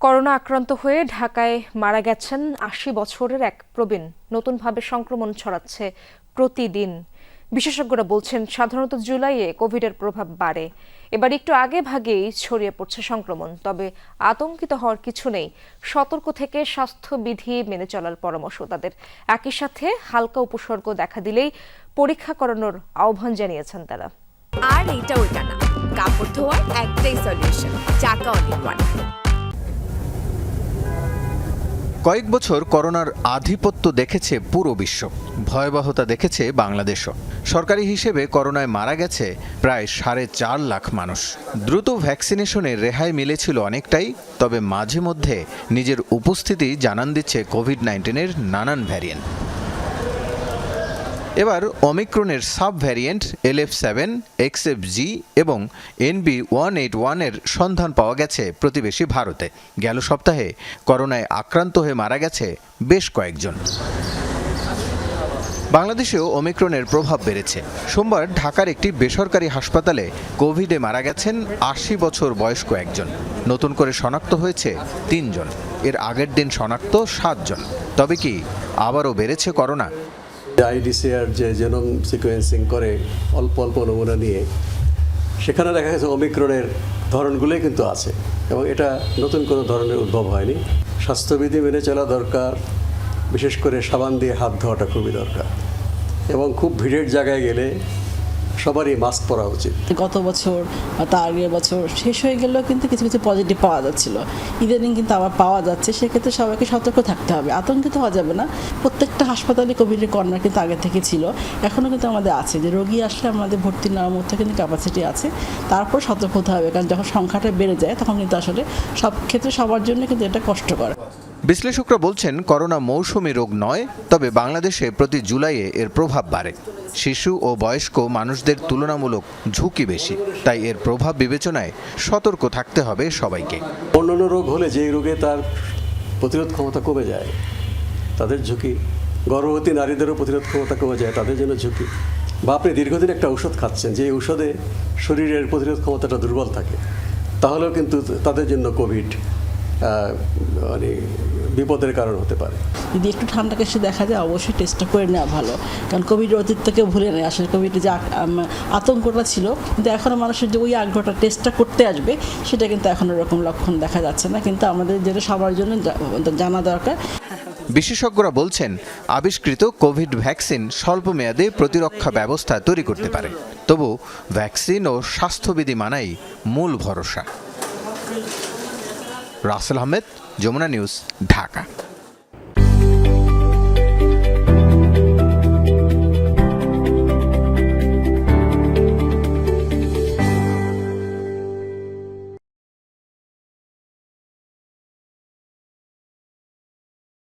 Corona আক্রান্ত হয়ে ঢাকায় মারা গেছেন আশি বছরের এক প্রবীণ। নতুনভাবে সংক্রমণ ছড়াচ্ছে প্রতিদিন। বিশেষজ্ঞরা বলছেন, সাধারণত জুলাইয়ে কোভিডের প্রভাব বাড়ে। এবার একটু আগে ভাগেই ছড়িয়ে পড়ছে সংক্রমণ, তবে আতঙ্কিত হওয়ার কিছু নেই। সতর্ক থেকে স্বাস্থ্যবিধি মেনে চলার পরামর্শ তাদের। একই সাথে হালকা উপসর্গ দেখা দিলেই পরীক্ষা করানোর আহ্বান জানিয়েছেন তারা। আর এইটা ওইটা না। কাপড় ধোয়ার একটাই সলিউশন চাকা অনেক কয়েক বছর করোনার আধিপত্য দেখেছে পুরো বিশ্ব। ভয়াবহতা দেখেছে বাংলাদেশও। সরকারি হিসেবে করোনায় মারা গেছে প্রায় সাড়ে চার লাখ মানুষ। দ্রুত ভ্যাকসিনেশনে রেহাই মিলেছিল অনেকটাই, তবে মাঝে মধ্যে নিজের উপস্থিতি জানান দিচ্ছে কোভিড নাইন্টিনের নানান ভ্যারিয়েন্ট এবার অমিক্রনের sub variant L F seven, X F G এবং এনবি ওয়ান এইট ওয়ানের সন্ধান পাওয়া গেছে প্রতিবেশী ভারতে। গেল সপ্তাহে করোনায় আক্রান্ত হয়ে মারা গেছে বেশ কয়েকজন। বাংলাদেশেও অমিক্রনের প্রভাব বেড়েছে। সোমবার ঢাকার একটি বেসরকারি হাসপাতালে কোভিডে মারা গেছেন আশি বছর বয়স্ক একজন। নতুন করে শনাক্ত হয়েছে তিনজন। এর আগের দিন শনাক্ত সাতজন। তবে কি আবারও বেড়েছে করোনা? আইডিসিআর যে জেনম সিকোয়েন্সিং করে অল্প অল্প নমুনা নিয়ে, সেখানে দেখা গেছে অমিক্রণের ধরনগুলোই কিন্তু আছে এবং এটা নতুন কোনো ধরনের উদ্ভব হয়নি। স্বাস্থ্যবিধি মেনে চলা দরকার, বিশেষ করে সাবান দিয়ে হাত ধোয়াটা খুবই দরকার এবং খুব ভিড়ের জায়গায় গেলে সবারই মাস্ক পরা উচিত। গত বছর তার আগের বছর শেষ হয়ে গেলেও কিন্তু কিছু কিছু পজিটিভ পাওয়া যাচ্ছিল। ইদানিং কিন্তু আবার পাওয়া যাচ্ছে, সেক্ষেত্রে সবাইকে সতর্ক থাকতে হবে। আতঙ্কিত হওয়া যাবে না। প্রত্যেকটা হাসপাতালে কোভিডের কর্নার কিন্তু আগে থেকে ছিল। এখনও কিন্তু আমাদের আছে যে রোগী আসলে আমাদের ভর্তি নেওয়ার মধ্যে কিন্তু ক্যাপাসিটি আছে। তারপর সতর্ক হতে হবে, কারণ যখন সংখ্যাটা বেড়ে যায়, তখন কিন্তু আসলে সব ক্ষেত্রে সবার জন্য কিন্তু এটা কষ্টকর। বিশ্লেষকরা বলছেন, করোনা মৌসুমী রোগ নয়, তবে বাংলাদেশে প্রতি জুলাইয়ে এর প্রভাব বাড়ে। শিশু ও বয়স্ক মানুষদের তুলনামূলক ঝুঁকি বেশি, তাই এর প্রভাব বিবেচনায় সতর্ক থাকতে হবে সবাইকে। অন্যান্য রোগ হলে যেই রোগে তার প্রতিরোধ ক্ষমতা কমে যায়, তাদের ঝুঁকি, গর্ভবতী নারীদেরও প্রতিরোধ ক্ষমতা কমে যায়, তাদের জন্য ঝুঁকি। বা আপনি দীর্ঘদিন একটা ঔষধ খাচ্ছেন যে ঔষধে শরীরের প্রতিরোধ ক্ষমতাটা দুর্বল থাকে, তাহলেও কিন্তু তাদের জন্য কোভিড মানে বিপদের কারণ হতে পারে। যদি একটু ঠান্ডা কেসে দেখা যায় অবশ্যই টেস্টটা করে নেওয়া ভালো। কারণ কোভিড অতীতকে ভুলে নেই। আসলে কোভিডের যে আতঙ্কটা ছিল কিন্তু এখনও মানুষের যে ওই আগ্রহটা টেস্টটা করতে আসবে সেটা কিন্তু এখন ওরকম লক্ষণ দেখা যাচ্ছে না। কিন্তু আমাদের যেটা সবার জন্য জানা দরকার। বিশেষজ্ঞরা বলছেন আবিষ্কৃত কোভিড ভ্যাকসিন স্বল্প মেয়াদে প্রতিরক্ষা ব্যবস্থা তৈরি করতে পারে। তবু ভ্যাকসিন ও স্বাস্থ্যবিধি মানাই মূল ভরসা। রাসেল আহমেদ যমুনা নিউজ ঢাকা।